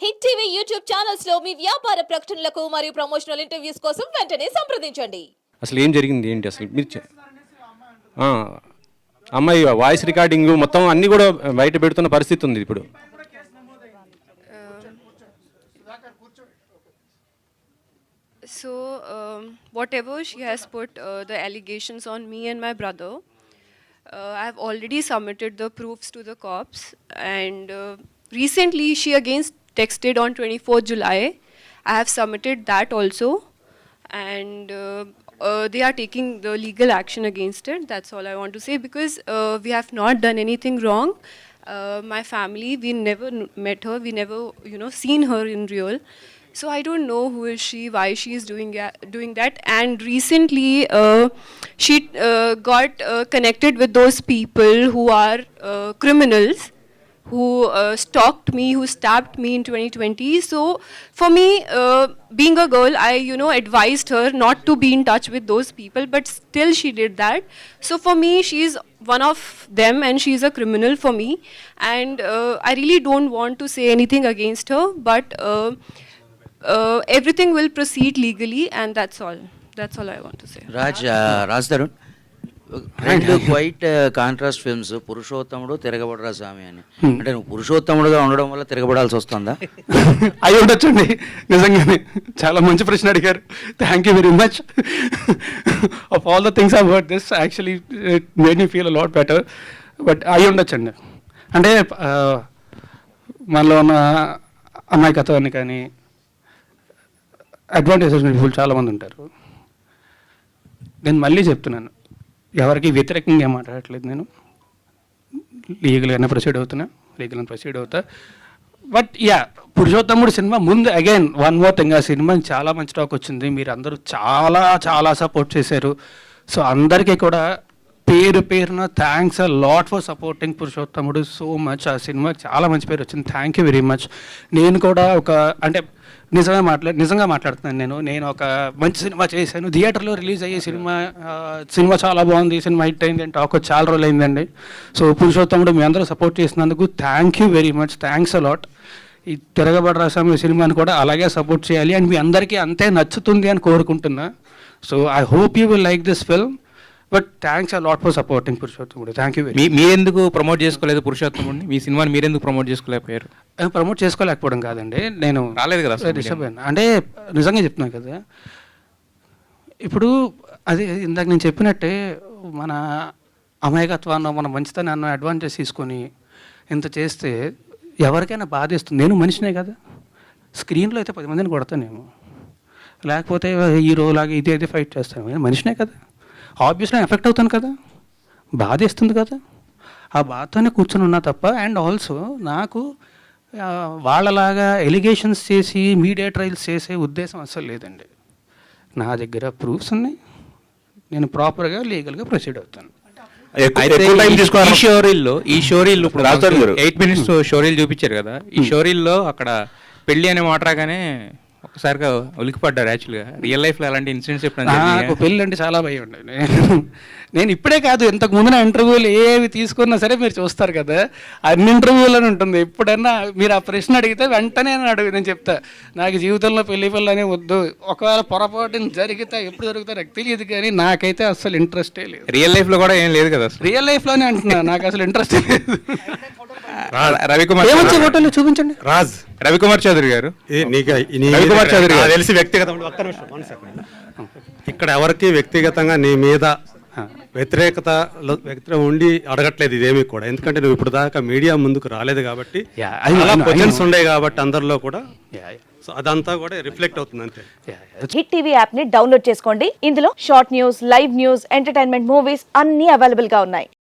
Hit TV YouTube ఛానల్స్లో మీ వ్యాపార ప్రకటనలకు మరియు ప్రమోషనల్ ఇంటర్వ్యూస్ కోసం వెంటనే సంప్రదించండి అసలు ఏం జరిగింది ఏంటి అసలు మీరు చె- ఆ, అమ్మాయి వాయిస్ రికార్డింగ్ మొత్తం అన్నీ కూడా బయట పెడుతున్న పరిస్థితి ఉంది ఇప్పుడు So, um, whatever she has put uh, the allegations on me and my brother, uh, I've already submitted the proofs to the cops. And uh, recently, she again texted on 24th July. I have submitted that also. And uh, uh, they are taking the legal action against it. That's all I want to say because uh, we have not done anything wrong. Uh, my family, we never met her. We never, you know, seen her in real. So I don't know who is she, why she is doing doing that. And recently, uh, she uh, got connected with those people who are criminals, who uh, stalked me, who stabbed me in 2020. So for me, uh, being a girl, I you know advised her not to be in touch with those people, but still she did that. So for me, she's one of them, and she's a criminal for me. And uh, I really don't want to say anything against her, but uh, uh, everything will proceed legally, and that's all. That's all I want to say. Raj, uh, Raj Darun. రెండు quite contrast films Purushothamudu Tiragabadara Swami అని. అంటే నువ్వు పురుషోత్తముడుగా ఉండడం వల్ల తిరగబడాల్సి వస్తుందా? అయి ఉండొచ్చండి. నిజంగానే చాలా మంచి ప్రశ్న అడిగారు. Thank you very much of all the things word this actually made me feel lot better but అయి ఉండొచ్చండి. అంటే ఆ, మనలో ఉన్న అమాయకత్వాన్ని కానీ అడ్వాంటేజెస్ పీపుల్ చాలామంది ఉంటారు. నేను మళ్ళీ చెప్తున్నాను. ఎవరికి వ్యతిరేకంగా మాట్లాడట్లేదు నేను. లీగల్గానే ప్రొసీడ్ అవుతున్నా లీగల్గా ప్రొసీడ్ అవుతా. బట్ యా పురుషోత్తముడు సినిమా ముందు అగైన్ వన్ మోర్ థింగ్ ఆ సినిమా చాలా మంచి టాక్ వచ్చింది. మీరు అందరూ చాలా చాలా సపోర్ట్ చేశారు. సో అందరికీ కూడా పేరు పేరున thanks lot for supporting Purushothamudu so much ఆ సినిమా చాలా మంచి పేరు వచ్చింది. థ్యాంక్ యూ వెరీ మచ్ నేను కూడా ఒక అంటే నిజంగా మాట్లా నిజంగా మాట్లాడుతున్నాను నేను. నేను ఒక మంచి సినిమా చేశాను. థియేటర్లో రిలీజ్ అయ్యే సినిమా సినిమా చాలా బాగుంది. ఈ సినిమా హిట్ అయింది అని టాక్ చాలా రోజులు అయిందండి. సో పురుషోత్తముడు మీ అందరూ సపోర్ట్ చేసినందుకు thank you very much thanks a lot ఈ తిరగబడ రాసామి సినిమాని కూడా అలాగే సపోర్ట్ చేయాలి. అండ్ మీ అందరికీ అంతే నచ్చుతుంది అని కోరుకుంటున్నా. So I hope you will like this film but thanks a lot for supporting Purushothamudu thank you very మీ మీరెందుకు ప్రమోట్ చేసుకోలేదు పురుషోత్తముడిని మీ సినిమాని మీరెందుకు ప్రమోట్ చేసుకోలేకపోయారు? ప్రమోట్ చేసుకోలేకపోవడం కాదండి. నేను రాలేదు కదా డిస్టర్బ్ అయినా అంటే నిజంగా చెప్తున్నాను కదా ఇప్పుడు అది ఇందాక నేను చెప్పినట్టే మన అమాయకత్వాన్ని మన మంచితనాన్ని అడ్వాంటేజ్ తీసుకొని ఇంత చేస్తే ఎవరికైనా బాధేస్తుంది. నేను మనిషినే కదా. స్క్రీన్లో అయితే పది మందిని కొడతానేమో. లేకపోతే హీరోలాగా ఇది అయితే ఫైట్ చేస్తాను నేను మనిషినే కదా. ఆబ్వియస్లీ ఎఫెక్ట్ అవుతాను కదా. బాధేస్తుంది కదా. ఆ బాధతోనే కూర్చొని ఉన్నా తప్ప అండ్ ఆల్సో నాకు వాళ్ళలాగా ఎలిగేషన్స్ చేసి మీడియా ట్రయల్స్ చేసే ఉద్దేశం అస్సలు లేదండి. నా దగ్గర ప్రూఫ్స్ ఉన్నాయి. నేను ప్రాపర్గా లీగల్గా ప్రొసీడ్ అవుతాను. ఈ- షోరీల్లో ఈ షోరీల్లో ఇప్పుడు. ఎయిట్ మినిట్స్ షోరీలు చూపించారు కదా. ఈ షోరీల్లో అక్కడ పెళ్ళి అనే మాట రాగానే ఒకసారిగా ఉలికిపడ్డారు యాక్చువల్గా రియల్ లైఫ్లో అలాంటి ఇన్సిడెంట్స్ ఎప్పుడైనా నాకు? పెళ్ళి అంటే చాలా భయం ఉండే నేను నేను ఇప్పుడే కాదు ఇంతకు ముందు నా ఇంటర్వ్యూలు ఏవి తీసుకున్నా సరే మీరు చూస్తారు కదా అన్ని ఇంటర్వ్యూలను ఉంటుంది. ఎప్పుడన్నా మీరు ఆ ప్రశ్న అడిగితే వెంటనే నేను అడుగు నేను చెప్తా నాకు జీవితంలో పెళ్ళి పిల్ల అనే వద్దు. ఒకవేళ పొరపాటున జరిగితే ఎప్పుడు జరుగుతా నాకు తెలియదు కానీ నాకైతే అసలు ఇంట్రెస్టే లేదు. రియల్ లైఫ్లో కూడా ఏం లేదు కదా రియల్ లైఫ్లోనే అంటున్నా నాకు అసలు ఇంట్రెస్ట్ లేదు. రవికుమార్ ఏమొచ్చే ఫోటోలు చూపించండి రాజ్ రవికుమార్ చౌదరి గారు ఏ నీకు నీ రవికుమార్ చౌదరి గారు. తెలిసి వ్యక్తిగతం ఒక్క నిమిషం, one second. ఇక్కడ ఎవరికి వ్యక్తిగతంగా నీ మీద వ్యతిరేకత వ్యక్తి ఉండి అడగట్లేదు ఇదేమీ కూడా ఎందుకంటే నువ్వు ఇప్పుడు దాకా మీడియా ముందుకు రాలేదు కాబట్టి క్వశ్చన్స్. ఉండే కాబట్టి అందరిలో కూడా. సో అదంతా కూడా రిఫ్లెక్ట్ అవుతుంది అంతే. హిట్ టీవీ యాప్ని డౌన్లోడ్ చేసుకోండి ఇందులో short news live news entertainment movies అన్ని అవైలబుల్గా ఉన్నాయి